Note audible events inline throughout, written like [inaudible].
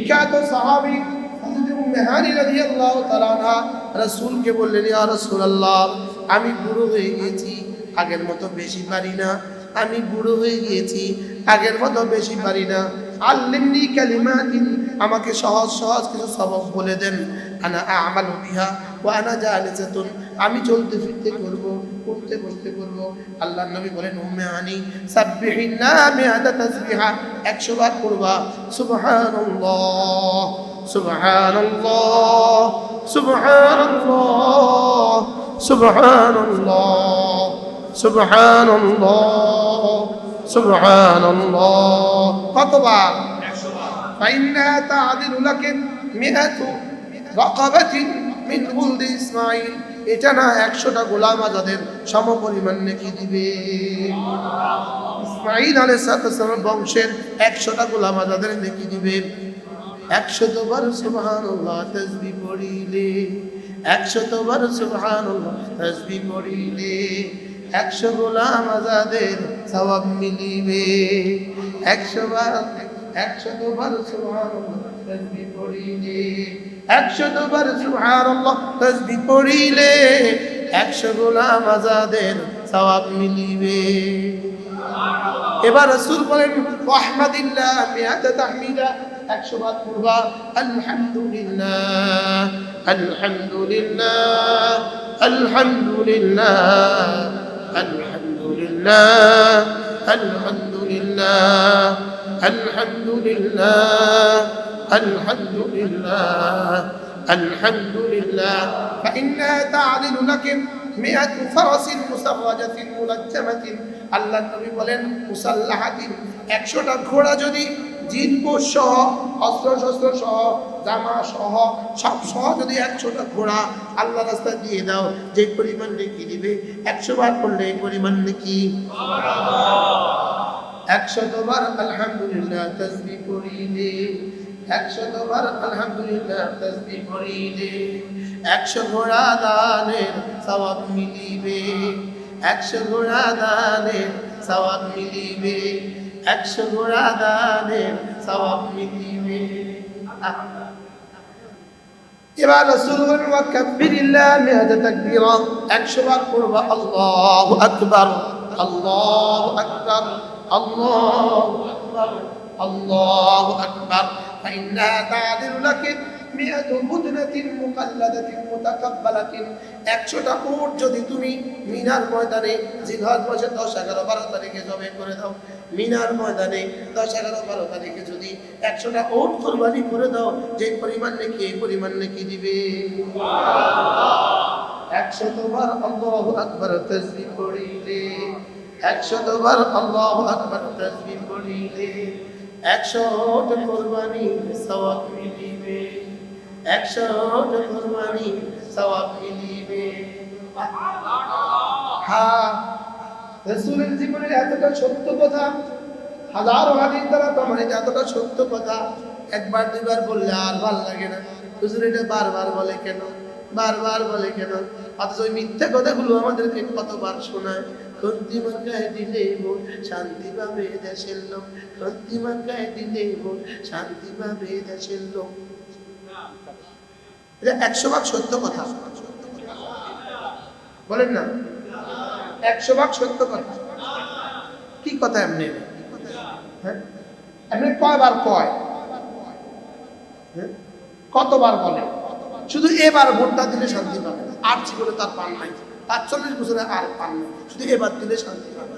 বিখ্যাত সাহাবী হযরত উম্মে হানি রাদিয়াল্লাহু তাআলা আনহা রাসূলকে বললেন, ইয়া রাসূলুল্লাহ, আমি বুড়ো হয়ে গেছি আগের মতো বেশি পারি না। আমি বুড়ো হয়ে গিয়েছি, আগের মতো বেশি পারি না। আল্লিমনি কালিমাতিন আমাকে সহজ সহজ কিছু সবক বলে দেন। আনা আমালু বিহা ওয়া আনা জালিসাতুন, আমি চলতে ফিরতে করব। উঠতে বসতে করব আল্লাহ নবী বলেন উম্মে হানি সাব্বিহিন্না মিআতা তাসবিহা 100 বার পড়বা সুবহানাল্লাহ সুবহানাল্লাহ সুবহানাল্লাহ সুবহানাল্লাহ সুবহানাল্লাহ সুবহানাল্লাহ কতবার فإنها تعدل لك مئة رقبة মিন উলদি ইসমাইল, এটা না একশোটা গোলাম আজাদের সম পরিমাণ নেকি দিবে। ইসমাইল আলহ সালাম বংশের একশোটা গোলাম আজাদের নেকি দিবে। একশতবার সুবহানাল্লাহ তাসবিহ পড়িলে একশতবার সুবহানাল্লাহ তাসবিহ পড়িলে, একশো গোলাম আজাদের সওয়াব মিলিবে। একশো বার একশতবার সুবহানাল্লাহ তাসবিহ পড়িলে একশতবার সুবহানাল্লাহ তাসবিহ পড়িলে একশো গোলাম আজাদের সওয়াব মিলিবে। এবার রাসূল বলেন আহমাদিল্লাহ মিয়াতা তাহমিদা, একশো বার পড়বা, আলহামদুলিল্লাহ আলহামদুলিল্লাহ আলহামদুলিল্লাহ আলহামদুলিল্লাহ আলহামদুলিল্লাহ। আলহামদুলিল্লাহ আলহামদুলিল্লাহ আলহামদুলিল্লাহ فإنها تعدل لك مئة فرس مسرجة ملجمة আল্লাহ নবী বলেন মুসাল্লাহাতিন একশোটা ঘোড়া যদি জিনপোষ সহ অস্ত্র শস্ত্র সহ জামা সহ সব সহ যদি একশোটা ঘোড়া আল্লাহ রাস্তায় দিয়ে দাও যে পরিমাণ নেকি দিবে একশো বার করলে এই পরিমাণ নেকি একশতবার আলহামদুলিল্লাহ তসবি পড়িলে একশতবার আলহামদুলিল্লাহ তসবি পড়িলে একশো ঘোড়া দানের সওয়াব মিলিবে একশো ঘোড়া দানের সওয়াব মিলিবে একশো ঘোড়া দানের সওয়াব মিলিবে আহ এবার রাসূল বলেন ওয়া কাব্বিরিল্লাহ মিয়াতা তাকবীরা 100 বার পড়বা আল্লাহু আকবার আল্লাহু আকবার আল্লাহু আকবার আল্লাহু আকবার فإنها تعدل لك مئة بدنة مقلدة متقبلة একশোটা উট যদি তুমি মিনার ময়দানে জিলহজ মাসের দশ এগারো বারো তারিখে জবে করে দাও মিনার ময়দানে দশ এগারো বারো তারিখে যদি একশোটা উট কোরবানি করে দাও যে পরিমাণ নাকি এই পরিমাণ নাকি দিবে একশতবার আল্লাহু আকবার তাসবিহ পড়িলে একশতবার আল্লাহু আকবার তাসবিহ পড়িলে একশোট কোরবানি সওয়াব মিলিবে একশোট কোরবানি সওয়াব মিলিবে। হ্যাঁ রসুলের জীবনের এতটা সত্য কথা, হাজারো হাদিস দ্বারা প্রমাণিত এতটা সত্য কথা, একবার, দুইবার বললে আর ভালো লাগে না। হুজুর এটা বারবার বলে কেন? বারবার বলে কেন? অথচ ওই মিথ্যা কথাগুলো আমাদেরকে কতবার শোনায়? খন্তিমার গায়ে দিলে বোন শান্তি পাবে দেশের লোক। খন্তিমার গায়ে দিলে বোন শান্তি পাবে দেশের লোক। এটা একশো ভাগ সত্য কথা। বলেন না। একশো ভাগ সত্য কথা। কি কথা এমনি? হ্যাঁ? এমনি কয়বার কয়? হ্যাঁ? কতবার বলে? শুধু এবার ভোটটা দিলে শান্তি পাবে আর জীবনে তার পান নাই। পাঁচচল্লিশ বছরে আর পান শুধু এবার দিলে শান্তি পাবে।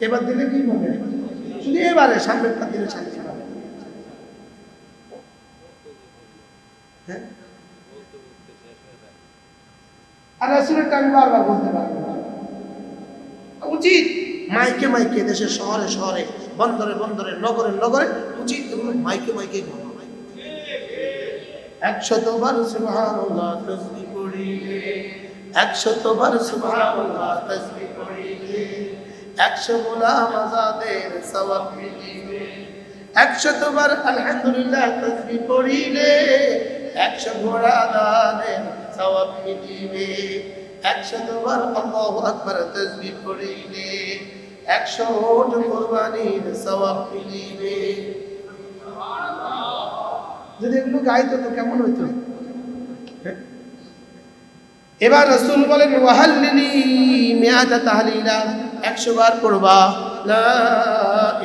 এবার দিলে কি হবে শুধু এবারে সামনেরটা দিলে শান্তি পাবে। হ্যাঁ? আর আমি বারবার বলতে পারব উচিত মাইকে মাইকে দেশের শহরে শহরে, বন্দরে বন্দরে, নগরে নগরে উচিত এগুলো মাইকে মাইকে একশতবার সুবহানাল্লাহ তাসবিহ তাসবিহ পড়িলে একশো মিলিবে একশতবার আলহামদুলিল্লাহ তাসবিহ একশো ঘোড়া দানের সওয়াব মিলিবে একশতবার আল্লাহু আকবার তাসবিহ পড়িলে একশো কোরবানির সওয়াব মিলিবে যদি এগুলো গাইতো তো কেমন হ্যাঁ? এবার রসুল বলেন ওয়াহাল্লিনি মিয়াতা তাহলিলা একশো বার পড়বা লা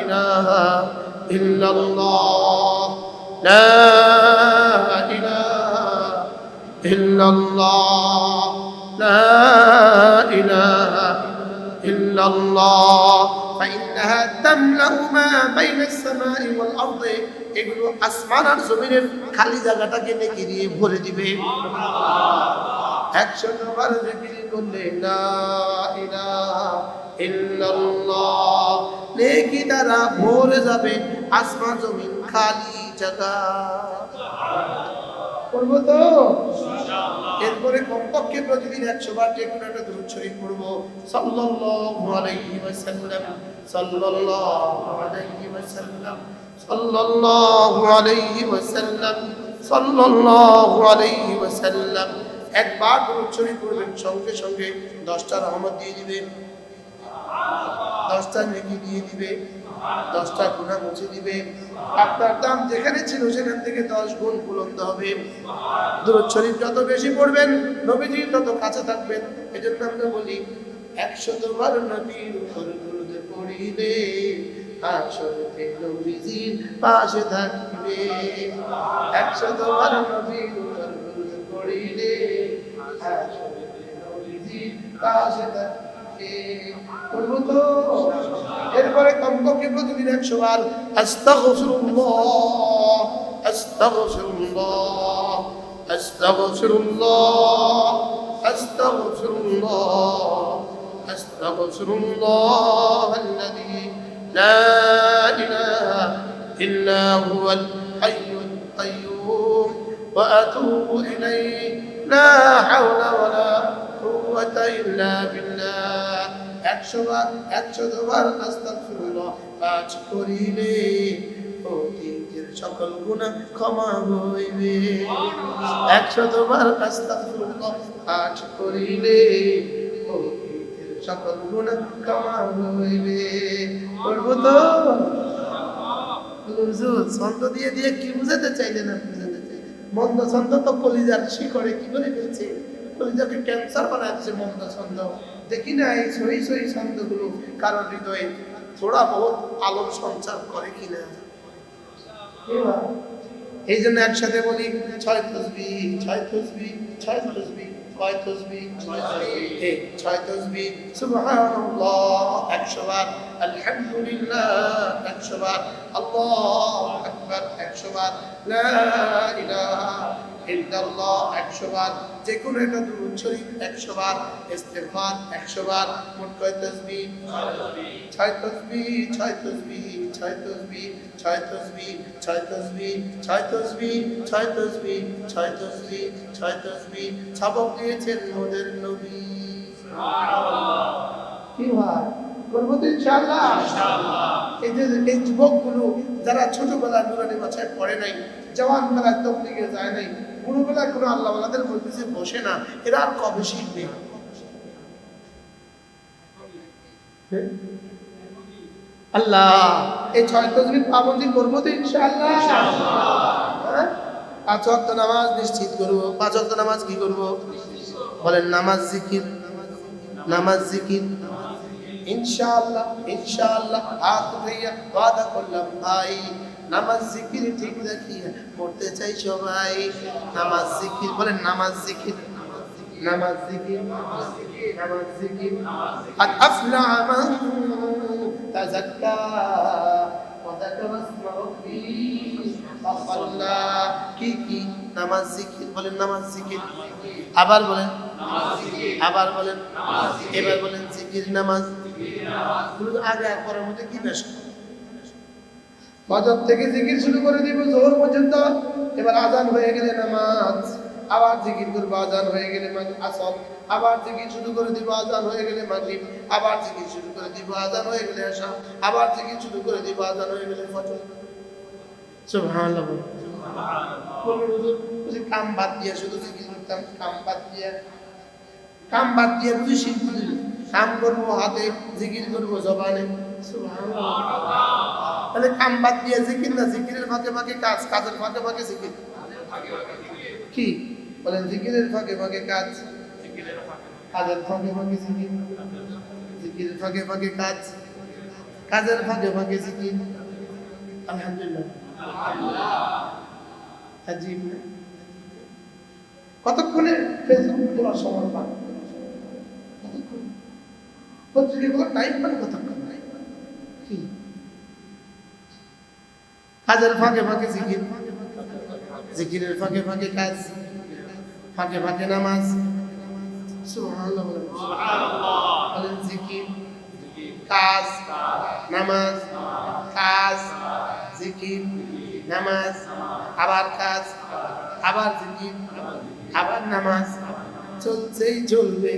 ইলাহা ইল্লাল্লাহ লা ইলাহা ইল্লাল্লাহ লা ইলাহা ইল্লাল্লাহ فإنها تملأ ما بين السماء والأرض এগুলো আসমান আর জমিনের খালি জায়গাটাকে নেকি দিয়ে ভরে দিবে একশো যাবে খালি জায়গা তো? এরপরে কমপক্ষে প্রতিদিন একশো বার যে কোনো একটা দূর শরীফ পড়ব। সাল্লাল্লাহু আলাইহি ওয়াসাল্লাম, সাল্লাল্লাহু আলাইহি ওয়াসাল্লাম, সাল্লাল্লাহু আলাইহি ওয়াসাল্লাম, সাল্লাল্লাহু আলাইহি ওয়াসাল্লাম। একবার দূর শরীফ পড়বেন সঙ্গে সঙ্গে দশটা রহমত দিয়ে দিবেন। দশটা নেকি দিয়ে দিবে দশটা গুণা মুছে দিবে আপনার দাম যেখানে ছিল সেখান থেকে দশ গুণ বুলন্দ হবে। দূরত শরীফ যত বেশি পড়বেন, নবীজি তত কাছে থাকবেন। এই জন্য আমরা বলি একশো তোমার নবীর উপর দুরুদ পড়িলে পাশে থাকবে। একশো তোমার নবীর দুরুদ আসরতে নবীজির পাশে থাকবে করবো তো এরপরে কমপক্ষে প্রতিদিন একশো বার আস্তাগফিরুল্লাহ আস্তাগফিরুল্লাহ আস্তাগফিরুল্লাহ আস্তাগফিরুল্লাহ আস্তাগফিরুল্লাহ الذي لا إله إلا هو الحي القيوم وأتوب إليه لا حول ولا قوة إلا بالله একশো বার একশো বার আস্তাগফিরুল্লাহ পাঁচ করিলে অতীতের সকল গুনাহ ক্ষমা হইবে একশো বার আস্তাগফিরুল্লাহ পাঁচ করিলে অতীতের সকল গুনাহ ক্ষমা হইবে করবো তো হুজুর ছন্দ দিয়ে দিয়ে কি বুঝাতে চাইলেন আপনি বুঝাতে চাইলেন মন্দ ছন্দ তো কলিজার শিকড়ে কি করে ফেলছে কলিজাকে ক্যান্সার বানাচ্ছে মন্দ ছন্দ দেখি না এই সহি সহি ছন্দগুলো কারোর হৃদয়ে থোড়া বহুত আলোর সঞ্চার করে কিনা। এই জন্য একসাথে বলি, ছয় তসবি ছয় তসবি ছয় তসবি ছয় তসবি ছয় তসবি, সুবহানাল্লাহ, একশো বার, আলহামদুলিল্লাহ, একশো বার, আল্লাহ আকবার একশো বার। একশো বার। যে কোনো একটা দুরূদ শরীফ একশো বার ইস্তেগফার একশো বার। মোট কয় তসবি? ছয় তসবি ছয় তসবি ছয় তসবি ছয় তসবি ছয় তসবি ছয় তসবি ছয় তসবি ছয় তসবি ছয় তসবি। ছাবক দিয়েছেন মোদের নবী। কি ভাই? করব তো ইনশাআল্লাহ। এই যে এই যুবকগুলো যারা ছোটবেলায় নুরানি মাছায় পড়ে নাই জওয়ান বেলায় তবলিগে যায় নাই বুড়ো বেলায় কোনো আল্লাহওয়ালাদের মধ্যে বসে না এরা আর কবে শিখবে? আল্লাহ। এই ছয় তসবির পাবন্দি করব তো ইনশাআল্লাহ। হ্যাঁ? পাঁচ নামাজ নিশ্চিত করব। পাঁচ ওয়াক্ত নামাজ কি করব? বলেন নামাজ জিকির। নামাজ জিকির। ইনশাআল্লাহ ইনশাআল্লাহ হাত উঠাইয়া ওয়াদা করলাম ভাই নামাজ জিকির ঠিক রাখিয়া পড়তে চাই সবাই নামাজ জিকির বলেন নামাজ জিকির নামাজ জিকির নামাজ জিকির قد أفلح من تزكى وذكر اسم ربه فصلى কি কি নামাজ জিকির বলেন নামাজ জিকির আবার বলেন আবার বলেন এবার বলেন জিকির নামাজ শুধু আগে পরের মধ্যে কি বেশ ফজর থেকে জিকির শুরু করে দিব জোহর পর্যন্ত। এবার আজান হয়ে গেলে নামাজ আবার জিকির করব আজান হয়ে গেলে আসর। আবার জিকির শুরু করে দিব আজান হয়ে গেলে মাগরিব আবার জিকির শুরু করে দিব আজান হয়ে গেলে আশা আবার জিকির শুরু করে দিব আজান হয়ে গেলে ফজর। সুবহানাল্লাহ। বুঝি কাম বাদ দিয়ে শুধু জিকির করতাম কাম বাদ দিয়ে। কাম বাদ দিয়ে বুঝি শিল্প কাম করব হাতে জিকির করব জবানে। তাহলে কাম বাদ দিয়ে জিকির না জিকিরের ফাঁকে ফাঁকে কাজ কাজের ফাঁকে ফাঁকে জিকির। কি? বলেন জিকিরের ফাঁকে ফাঁকে কাজ। কাজের ফাঁকে ফাঁকে জিকির। জিকিরের ফাঁকে ফাঁকে কাজ। কাজের ফাঁকে ফাঁকে জিকির। আলহামদুলিল্লাহ। কতক্ষণে ফেসবুক তোলার সময় পান? কতক্ষণ? পত্রিকাগুলো টাইম পান কতক্ষণ কি? কাজের ফাঁকে ফাঁকে জিকির। জিকিরের ফাঁকে ফাঁকে কাজ, ফাঁকে ফাঁকে নামাজ। কাজ নামাজ কাজ নামাজ, আবার কাজ নামাজ। চলছেই চলবে।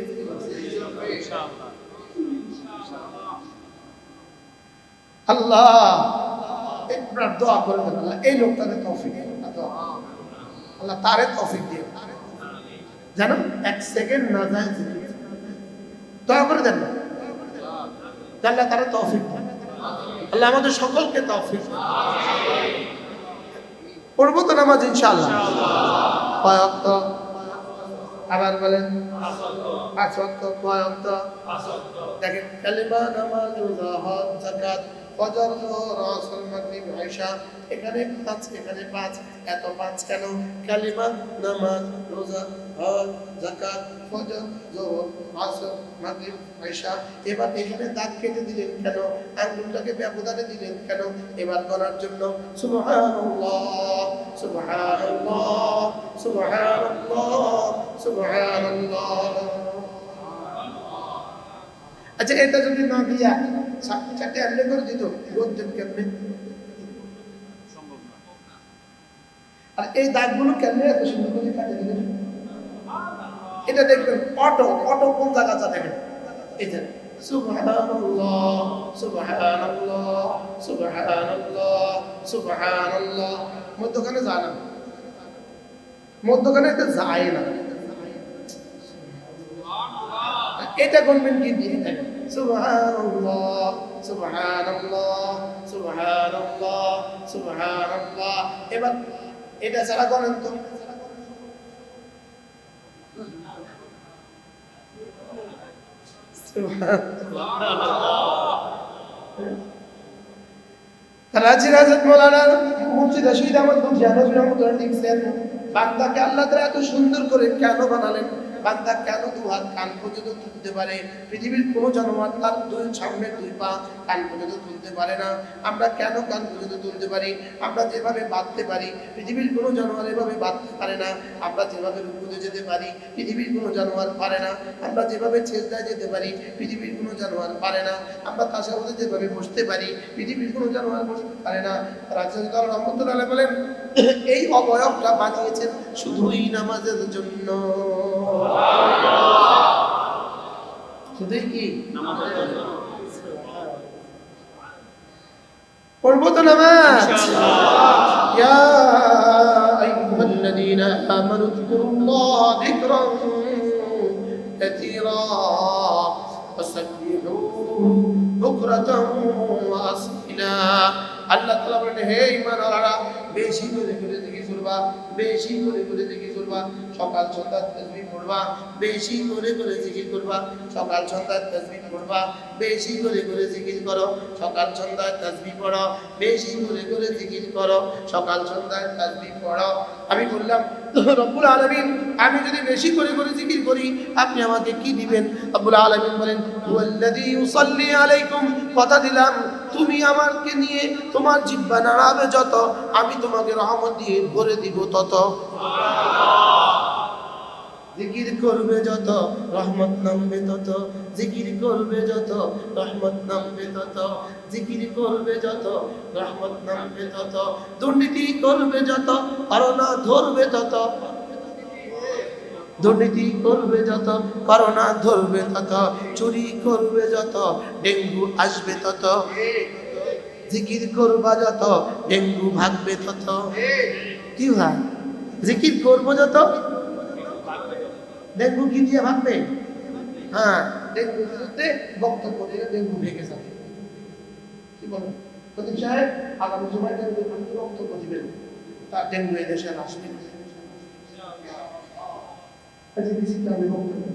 আল্লাহ একবার দোয়া করে দেন আল্লাহ, এই তৌফিক আল্লাহ তারে তৌফিক দিয়ে এক সেকেন্ড না যায় দয়া করে দেন আল্লাহ তারা তৌফিক আল্লাহ আমাদের সকলকে তৌফিক। পড়ব তো নামাজ ইনশাআল্লাহ। কয় আবার বলেন, পাঁচ অক্ত কয় অক্ত। দেখেন, কালিমা নামাজ যাকাত। এখানে পাঁচ এখানে পাঁচ পাঁচ রোজা এবার এখানে দাগ দিলেন আঙ্গুলটাকে ব্যবধানে দিলেন কেন এবার করার জন্য আচ্ছা এটা যদি না দিয়া চা- চারটে এমনি দিত কেমনে? আর এই দাগগুলো এত সুন্দর করে কাটে দিলেন এটা দেখবেন, অটো অটো কোন জায়গাটা দেখেন? মধ্যখানে মধ্যখানে এটা যায় না। এটা গুনবেন কি দিয়ে দেখেন সুবহানাল্লাহ সুবহানাল্লাহ সুবহানাল্লাহ সুবহানাল্লাহ। এবার এটা ছাড়া করেন তো। রাজি রাজত মৌলানা মুফতি রশিদ আহমদ জানাবি রহমতুল্লাহ লিখছেন, বান্দাকে আল্লাহ তাআলা এত সুন্দর করে কেন বানালেন? বান্দা কেন দু হাত কান পর্যন্ত তুলতে পারে? পৃথিবীর কোনো জানোয়ার তার দুই সামনে দুই পা কান পর্যন্ত তুলতে পারে না। আমরা কেন কান পর্যন্ত তুলতে পারি? আমরা যেভাবে বাঁধতে পারি, পৃথিবীর কোনো জানোয়ার এভাবে বাঁধতে পারে না। আমরা যেভাবে রুকুতে যেতে পারি, পৃথিবীর কোনো জানোয়ার পারে না। আমরা যেভাবে ছেজদায় যেতে পারি, পৃথিবীর কোনো জানোয়ার পারে না। আমরা তাসাবতে যেভাবে বসতে পারি, পৃথিবীর কোনো জানোয়ার বসতে পারে না। রাজনীতি রহমতুল্লাহ বলেন [coughs] এই অবয়বটা বানিয়েছেন শুধুই নামাজের জন্য। শুধুই কি? পড়ব তো নামাজ। আল্লাহ হে বেশি করে করে জিকির করবা বেশি করে করে জিকির করবা সকাল সন্ধ্যা তাসবিহ পড়বা, বেশি করে করে জিকির করবা, সকাল সন্ধ্যা তাসবিহ পড়বা, বেশি করে করে জিকির করো, সকাল সন্ধ্যায় তাসবিহ পড়ো, বেশি করে করে জিকির করো, সকাল সন্ধ্যায় তাসবিহ পড়ো। আমি বললাম, রব্বুল আলামিন, আমি যদি বেশি করে করে জিকির করি, আপনি আমাকে কি দিবেন? রব্বুল আলামিন বলেন কথা দিলাম তুমি আমাকে নিয়ে তোমার জিব্বা নাড়াবে যত, আমি তোমাকে রহমত দিয়ে ভরে দিব তত। জিকির করবে যত, রহমত নামবে তত। জিকির করবে যত, রহমত নামবে তত। জিকির করবে যত, রহমত নামবে তত। দুর্নীতি করবে যত করোনা ধরবে তত। দুর্নীতি করবে যত, করোনা ধরবে তত, চুরি করবে যত, ডেঙ্গু আসবে তত, জিকির করবা যত, ডেঙ্গু ভাগবে তত। কি ভাই? জিকির করব যত? ডেঙ্গু কি দিয়ে ভাগবে? হ্যাঁ ডেঙ্গু বক্তব্য দিলে ডেঙ্গু ভেঙে যাবে। বলেন প্রদীপ সাহেব, আগামী জুমায় ডেঙ্গু বক্তব্য দিবেন। তার ডেঙ্গু এই দেশে আর আসবে না আচ্ছা, আমি বক্তব্য।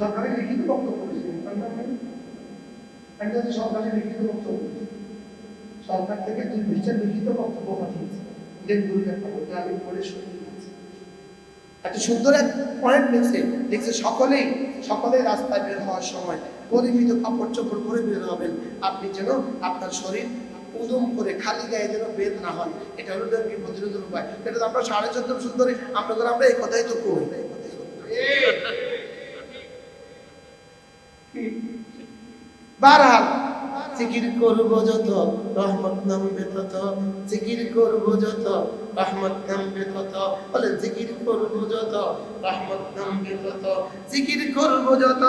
সরকারের লিখিত বক্তব্য দিয়েছি। একটা যে সরকারের লিখিত বক্তব্য সরকার থেকে দুই পৃষ্ঠার লিখিত বক্তব্য পাঠিয়েছে। ডেঙ্গুর ব্যাপারে ওটা আমি পড়ে শুনে একটা সুন্দর এক পয়েন্ট লিখছে লিখছে সকলেই সকলেই রাস্তায় বের হওয়ার সময় পরিমিত কাপড় চোপড় করে বের হবেন। আপনি যেন আপনার শরীর উদম করে খালি গায়ে যেন বের না হন এটা হলো ডেঙ্গি প্রতিরোধের উপায়। এটা তো আমরা সাড়ে চোদ্দ সুন্দরী আমরা আমরা এই কথাই তো করি বারহাল, জিকির করব যত, রহমত নামবে তত, জিকির করব যত, রহমত নামবে তত, বলে জিকির করব যত, রহমত নামবে তত, জিকির করব যত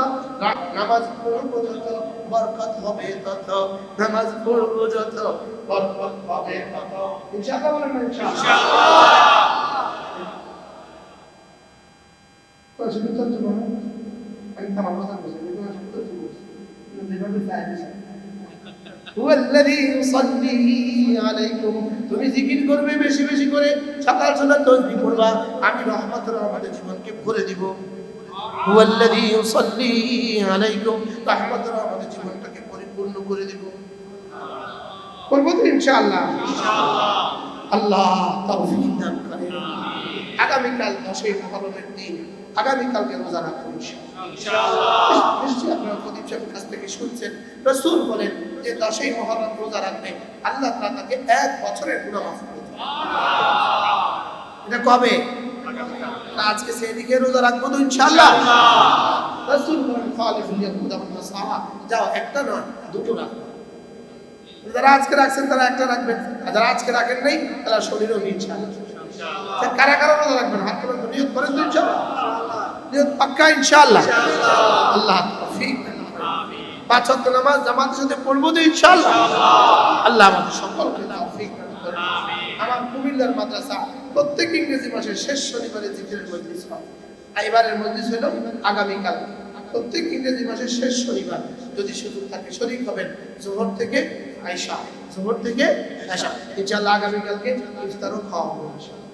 নামাজ পড়ব যত, বরকত হবে তত, নামাজ পড়ব যত, বরকত হবে তত। ইনশাআল্লাহ। ইনশাআল্লাহ। কোন শুধু তো বলেন আমি আমার কথা বলছি আমি তোমার শুধু তো বলছি যেভাবে চাই هو الذي يصلي عليكم তুমি জিকির করবে বেশি বেশি করে সকাল সকাল তসবিহ পড়বা আমি রহমতের রহমতের জীবনকে ভরে দিব هو الذي يصلي عليكم রহমতের রহমতের জীবনটাকে পরিপূর্ণ করে দিব করবো তো ইনশাআল্লাহ আল্লাহ তৌফিক দান করেন আগামীকাল দশই মহরমের দিন আগামীকালকে রোজা রাখব নিশ্চয়ই আপনারা প্রদীপ সাহেবের কাছ থেকে শুনছেন। রসুল বলেন যে দশই মহরম রোজা রাখবে আল্লাহ তাকে এক বছরের গুনাহ মাফ করে এটা কবে? আজকে সেই দিকে রোজা রাখব তো ইনশাআল্লাহ। রসুল বলেন নাসারা যাও একটা নয় দুটো রাখো। যারা আজকে রাখছেন তারা একটা রাখবেন। আর যারা আজকে রাখেন নাই তারা শরীরও ইনশাআল্লাহ তা কারা কারা রোজা রাখবেন? প্রত্যেক ইংরেজি মাসের শেষ শনিবারে জিকিরের মজলিস হয়। এবারের মজলিস হলো আগামীকাল। প্রত্যেক ইংরেজি মাসের শেষ শনিবার। যদি সুযোগ থাকে শরীর হবেন জোহর থেকে আয়সা জোহর থেকে আয়সা ইনশাআল্লাহ আগামীকালকে ইফতারও খাওয়া হবে।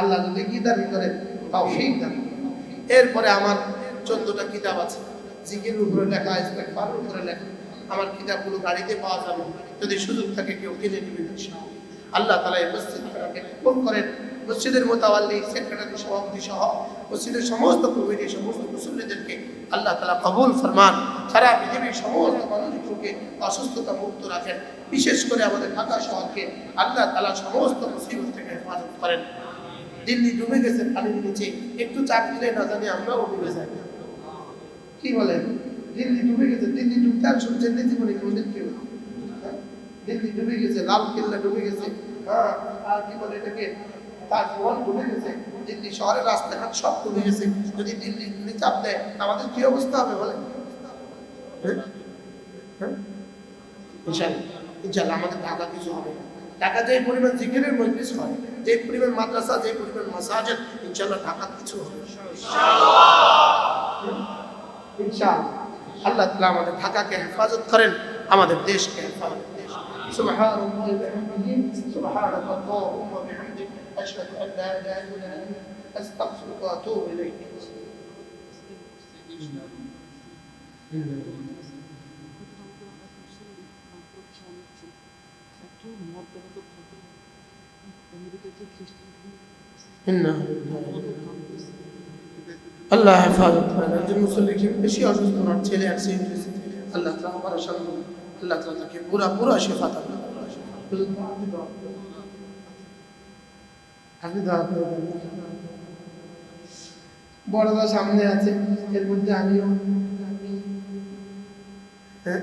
আল্লাহ যদি কি দাবি করেন তৌফিক দান করেন। এরপরে আমার চোদ্দটা কিতাব আছে। জিকির উপরে লেখা ইস্তেগফার উপরে লেখা। আমার কিতাবগুলো গাড়িতে পাওয়া যাবে। যদি সুযোগ থাকে, কেউ কিনে নেবেন আল্লাহ তালা এই মসজিদটাকে কবুল করেন। মসজিদের মোতাবাল্লি, সেক্রেটারি, সভাপতি সহ মসজিদের সমস্ত কমিটি সমস্ত মুসল্লিদেরকে আল্লাহ তালা কবুল ফরমান। সারা পৃথিবীর সমস্ত মানুষগুলোকে অসুস্থতা মুক্ত রাখেন। বিশেষ করে আমাদের ঢাকা শহরকে আল্লাহ তালা সমস্ত মুসিবত থেকে হেফাজত করেন। দিল্লি ডুবে গেছে পানির নিচে একটু চাপ দিলে না জানি আমরাও ডুবে যাই। কি বলেন দিল্লি ডুবে গেছে, দিল্লি ডুবতে আর শুনছেন না জীবনে, কোনদিন কেউ হ্যাঁ? দিল্লি ডুবে গেছে, লাল কেল্লা ডুবে গেছে। হ্যাঁ আর কি বলে এটাকে? তাজমহল ডুবে গেছে। দিল্লি শহরের রাস্তাঘাট সব ডুবে গেছে। যদি দিল্লি যদি চাপ দেয়, আমাদের কি অবস্থা হবে বলেন হ্যাঁ? হ্যাঁ? ইনশাআল্লাহ। আমাদের ঢাকা কিছু হবে না। ঢাকা যে পরিমাণ জিকিরের মজলিস হয় যে পরিমাণ মাদ্রাসা যে পরিমাণ মাসাজেদ ইনশাআল্লাহ ঢাকা কিছু হবে ইনশাআল্লাহ আল্লাহ তাআলা আমাদের ঢাকাকে হেফাজত করেন আমাদের দেশকে হেফাজত করেন سبحان الله وبحمده سبحانك اللهم وبحمدك أشهد أن لا إله إلا أنت أستغفرك وأتوب إليك আল্লাহ হেফাজত করেন একজন মুসল্লিকে বেশি অসুস্থ ওনার ছেলে অ্যাক্সিডেন্ট হয়েছে আল্লাহ তালা আমার শান্ত আল্লাহ তালা তাকে পুরা পুরা শেফা দান আপনি দোয়া করে দেন। বড়দা সামনে আছে। এর মধ্যে আমিও। হ্যাঁ?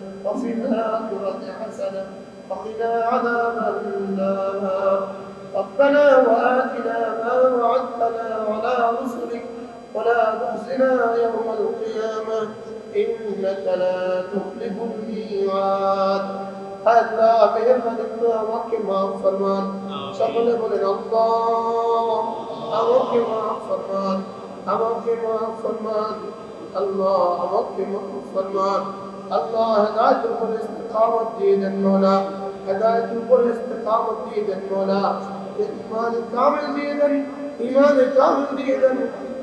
وفي الآخرة حسنة وقنا عذاب النار ربنا وآتنا ما وعدتنا على رسلك ولا تخزنا يوم القيامة إنك لا تخلف الميعاد আল্লাহ মেহরবানি করে আমাকে মাফ ফরমান সকলে বলেন আল্লাহ আমাকে মাফ ফরমান আমাকে মাফ ফরমান আল্লাহ আমাকে মাফ ফরমান الله هداية الكل استقامة دين المولى هداية الكل استقامة دين المولى. إيمان كامل دينا إيمان كامل دينا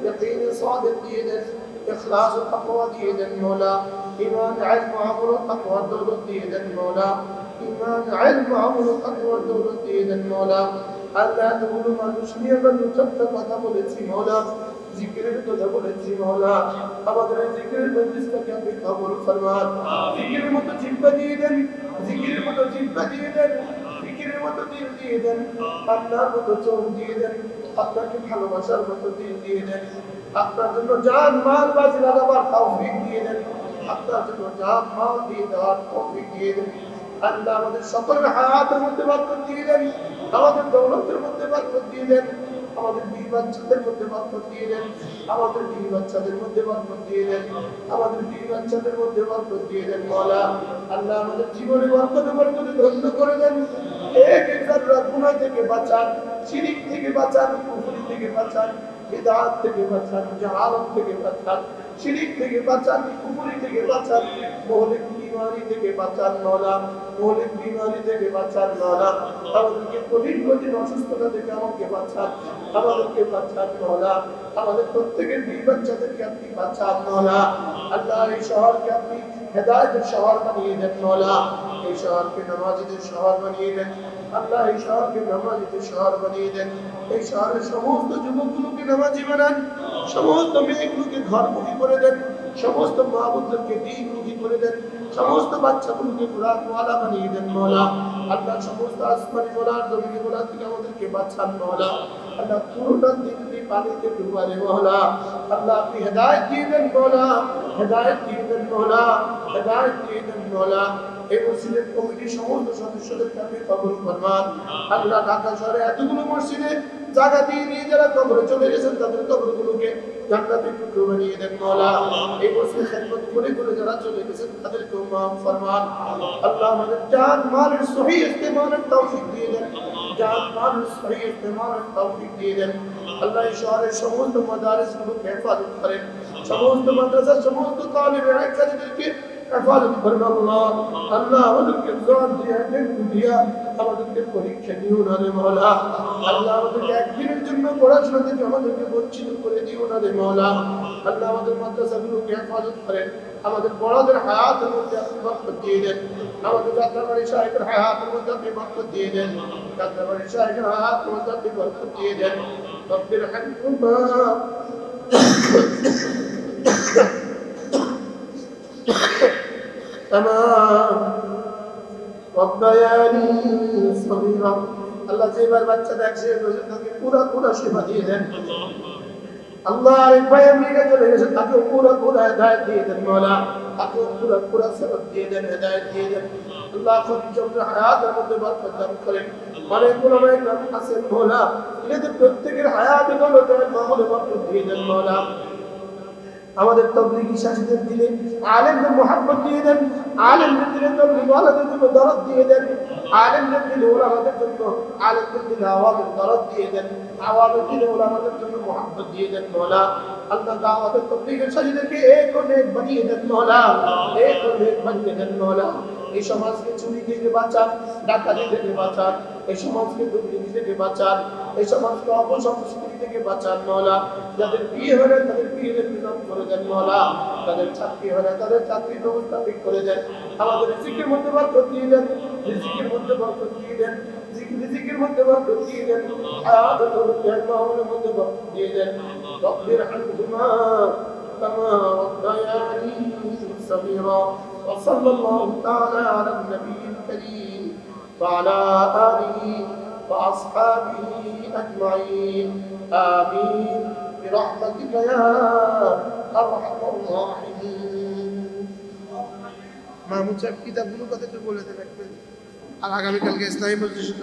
يقين صادق دينا إخلاص وتقوى دين المولى. إيمان علم وعمل وتقوى دور دين المولى. إيمان علم وعمل وتقوى دور دين المولى. ألا تقول ما تشني من تبتغى تقول مولى؟ জিকিরের কথা বলেছি মৌলা আমাদের জিকিরের মজলিসটাকে আপনি কবুল ফরমান। জিকিরের মতো জিব্বা দিয়ে দেন জিকিরের মতো জিব্বা দিয়ে দেন জিকিরের মতো দিল দিয়ে দেন আপনার মতো চোখ দিয়ে দেন আপনাকে ভালোবাসার মতো দিল দিয়ে দেন আপনার জন্য জান মাল বাজি লাগাবার তৌফিক দিয়ে দেন আপনার জন্য জান মাল দিয়ে দেওয়ার তৌফিক দিয়ে দেন। আল্লাহ আমাদের সকলের হায়াতের মধ্যে বরকত দিয়ে দেন আমাদের দৌলতের মধ্যে বরকত দিয়ে দেন আমাদের বিবি বাচ্চাদের মধ্যে বরকত দিয়ে দেন, আমাদের বিবি বাচ্চাদের মধ্যে বরকত দিয়ে দেন, আমাদের বিবি বাচ্চাদের মধ্যে বরকত দিয়ে দেন, মওলা। আল্লাহ আমাদের জীবনে বরকতে বরকতে ধন্য করে দেন। এক থেকে বাঁচান, শিরিক থেকে বাঁচান, কুফরি থেকে বাঁচান বিদআত থেকে বাঁচান জাহালত থেকে বাঁচান, শিরিক থেকে বাঁচান, কুফরি থেকে বাঁচান মৌলিক বিমারি থেকে বাঁচান মওলা মৌলিক বিমারি থেকে বাঁচান মওলা আমাদেরকে কঠিন কঠিন অসুস্থতা থেকে আমাকে বাঁচান, আমাদেরকে বাঁচান মওলা আমাদের প্রত্যেকের বিবি বাচ্চাদেরকে আপনি বাঁচান মওলা আল্লাহ, এই শহরকে আপনি হেদায়তের শহর বানিয়ে দেন মওলা এই শহরকে নামাজিদের শহর বানিয়ে দেন। আল্লাহ, এই শহরকে নামাজিদের শহর বানিয়ে দেন। এই শহরের সমস্ত যুবকগুলোকে নামাজি বানান, সমস্ত মেয়েগুলোকে ঘরমুখী করে দেন, সমস্ত মা বোনদেরকে দিনমুখী করে দেন। সমস্ত বাচ্চাগুলোকে কোরআন ওয়ালা বানিয়ে দেন মওলা আল্লাহ সমস্ত আসমানি মোলার জমিনি মোলা থেকে আমাদেরকে বাঁচান মওলা আল্লাহ পুরোটা দিল্লি পানিতে ডুবারে মওলা আল্লাহ আপনি হেদায়েত দিয়ে দেন মওলা হেদায়েত দিয়ে দেন মওলা হেদায়েত দিয়ে দেন মওলা এই মসজিদের কমিটির সমস্ত সদস্যদেরকে আপনি কবুল ফরমান আল্লাহ ঢাকা শহরে এতগুলো মসজিদে জায়গা দিয়ে দিয়ে যারা কবরে চলে গেছেন, তাদের কবরগুলোকে জান্নাতের টুকরো বানিয়ে দেন মওলা। এই মসজিদে খেদমত করে করে যারা চলে গেছেন, তাদেরকে মাফ ফরমান। আল্লাহ আমাদের জান মালের সহি ইস্তেমালের তৌফিক দিয়ে দেন। জান মালের সহি ইস্তেমালের তৌফিক দিয়ে দেন। আল্লাহ এই শহরের সমস্ত মাদারিসগুলোকে হেফাজত করেন। সমস্ত মাদ্রাসা, সমস্ত তালিবে ইলমদেরকে হেফাজত করেন আল্লাহ। আল্লাহ আমাদেরকে জান দিয়া, ডেঙ্গু দিয়া আমাদেরকে পরীক্ষা দিও না রে মওলা আল্লাহ আমাদেরকে একদিনের জন্য পড়াশোনা থেকে আমাদেরকে বঞ্চিত করে দিও না রে মওলা আল্লাহ আমাদের মাদ্রাসাগুলোকে হেফাজত করেন আমাদের বড়দের হায়াতের মধ্যে আপনি বরকত দিয়ে দেন আমাদের যাত্রাবাড়ি সাহেবের হায়াতের মধ্যে আপনি বরকত দিয়ে দেন যাত্রাবাড়ি সাহেবের হায়াতের মধ্যে আপনি বরকত দিয়ে দেন রব্বির হামহুমা تمام ربياني [coughs] صغيرا আল্লাহ যেবার বাচ্চা দেখছে তাকে পুরা সেবা দিয়ে দেন। তাকে পুরা পুরা হেদায়ত দিয়ে দেন মৌলা। তাকে সেবক দিয়ে দেন, হেদায়ত দিয়ে দেন। আল্লাহ খুব হায়াতের মধ্যে বরকত দান করেন। অনেক ইকরাম আছেন মৌলা। প্রত্যেকের হায়াতে দৌলতে দিয়ে দেন মৌলা। আমাদের তবলিগি শাসীদের দিলে, আলেমদের মোহাম্মত দিয়ে দেন, আলেমদের দিলে তবলিগ আলাদের জন্য দরদ দিয়ে দেন, আলেমদের দিলে ওলামাদের জন্য, আলেমদের দিলে আওয়ামের দরদ দিয়ে দেন আওয়ামের দিলে ওলামাদের জন্য মোহাম্মত দিয়ে দেন মোলা। আল্লাহ দাওয়াতের তবলিগের শাসীদেরকে এক অনেক নেক বানিয়ে দেন মোলা। এক অনেক নেক বানিয়ে দেন মৌলা। এই সমাজকে চুরি থেকে বাঁচান ডাকাতি থেকে বাঁচান, এই সমাজকে দুর্নীতি থেকে বাঁচান, এই সমাজকে অপসংস্কৃতি থেকে বাঁচান মহলা। যাদের বিয়ে হলে তাদের বিয়ে নিলাম করে দেন মহলা। তাদের চাকরি হলে তাদের চাকরি ব্যবস্থা ঠিক করে দেন। আমাদের রিজিকের মধ্যে বাক্য দিয়ে দেন রিজিকের মধ্যে বাক্য দিয়ে দেন রিজিকের মধ্যে বরকত দিয়ে দেন হায়াতের মধ্যে বরকত দিয়ে দেন। রব্বির আনহুমা কামা রব্বায়ানি وصلى الله تعالى على النبي الكريم وعلى آله وأصحابه أجمعين آمين برحمتك يا আরহামার রাহিমিন মাহমুদ সাহেব কিতাবগুলো কথা একটু বলে দেন রাখবেন আর আগামীকালকে ইসলামী মসজিদ